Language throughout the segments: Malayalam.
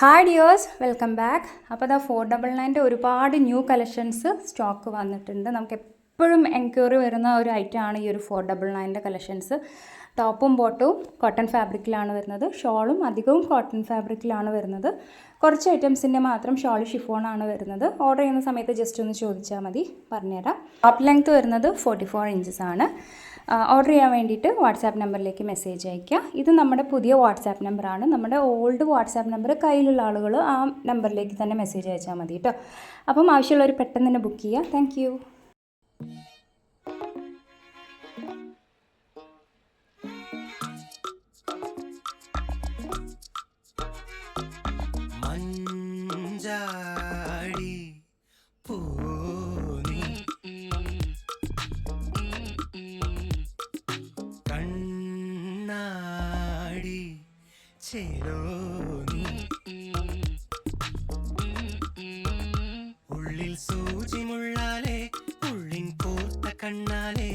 ഹായ് ഡിയേഴ്സ് വെൽക്കം ബാക്ക് അപ്പോൾ അതാ ഫോർ ഡബിൾ നയന്റെ ഒരുപാട് ന്യൂ കളക്ഷൻസ് സ്റ്റോക്ക് വന്നിട്ടുണ്ട്. നമുക്ക് എപ്പോഴും എൻക്വയറി വരുന്ന ഒരു ഐറ്റമാണ് ഈ ഒരു ഫോർ ഡബിൾ നയന്റെ കളക്ഷൻസ് ടോപ്പും ബോട്ടവും കോട്ടൺ ഫാബ്രിക്കിലാണ് വരുന്നത്. ഷോളും അധികവും കോട്ടൺ ഫാബ്രിക്കിലാണ് വരുന്നത്. കുറച്ച് ഐറ്റംസിന്റെ മാത്രം ഷോൾ ഷിഫോണാണ് വരുന്നത്. ഓർഡർ ചെയ്യുന്ന സമയത്ത് ജസ്റ്റ് ഒന്ന് ചോദിച്ചാൽ മതി. പറഞ്ഞുതരാം. ടോപ്പ് ലെങ്ത് വരുന്നത് ഫോർട്ടി ഫോർ ഇഞ്ചസ് ആണ് ഓർഡർ ചെയ്യാൻ വേണ്ടിയിട്ട് വാട്സാപ്പ് നമ്പറിലേക്ക് മെസ്സേജ് അയയ്ക്കുക. ഇത് നമ്മുടെ പുതിയ വാട്സാപ്പ് നമ്പറാണ് നമ്മുടെ ഓൾഡ് വാട്സാപ്പ് നമ്പർ കയ്യിലുള്ള ആളുകൾ ആ നമ്പറിലേക്ക് തന്നെ മെസ്സേജ് അയച്ചാൽ മതി കേട്ടോ. അപ്പം ആവശ്യമുള്ളവർ പെട്ടെന്ന് തന്നെ ബുക്ക് ചെയ്യുക. താങ്ക് യു മഞ്ചാടി പൂനി കണ്ണാടി ചേരോനി ഉള്ളിൽ സൂചിമുള്ളാലെ ഉള്ളിൻ കോർത്ത കണ്ണാലെ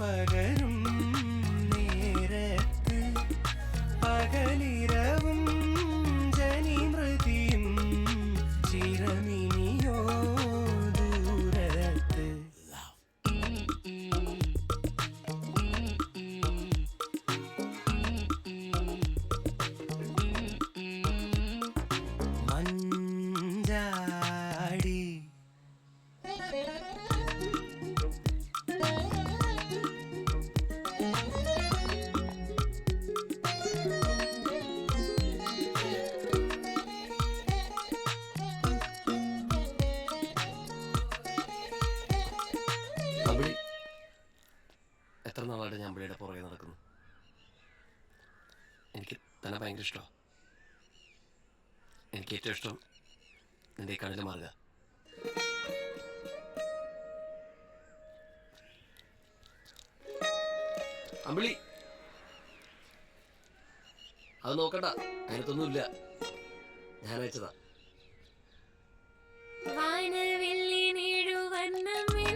പകരും നേരത്ത് പകലിരവും എത്ര നാളായിട്ട് ഞാൻ പുള്ളിയുടെ പുറകെ നടക്കുന്നു? എനിക്ക് തന്നെ ഭയങ്കര ഇഷ്ടമാണ് എനിക്ക് ഏറ്റവും ഇഷ്ടം നിന്റെ കണ്ണിൽ മാറുക അമ്പിളി അത് നോക്കണ്ട. അതിനകത്തൊന്നുമില്ല ഞാൻ അയച്ചതാ. വാനവെള്ളി നീഴുവർണമെന്നത്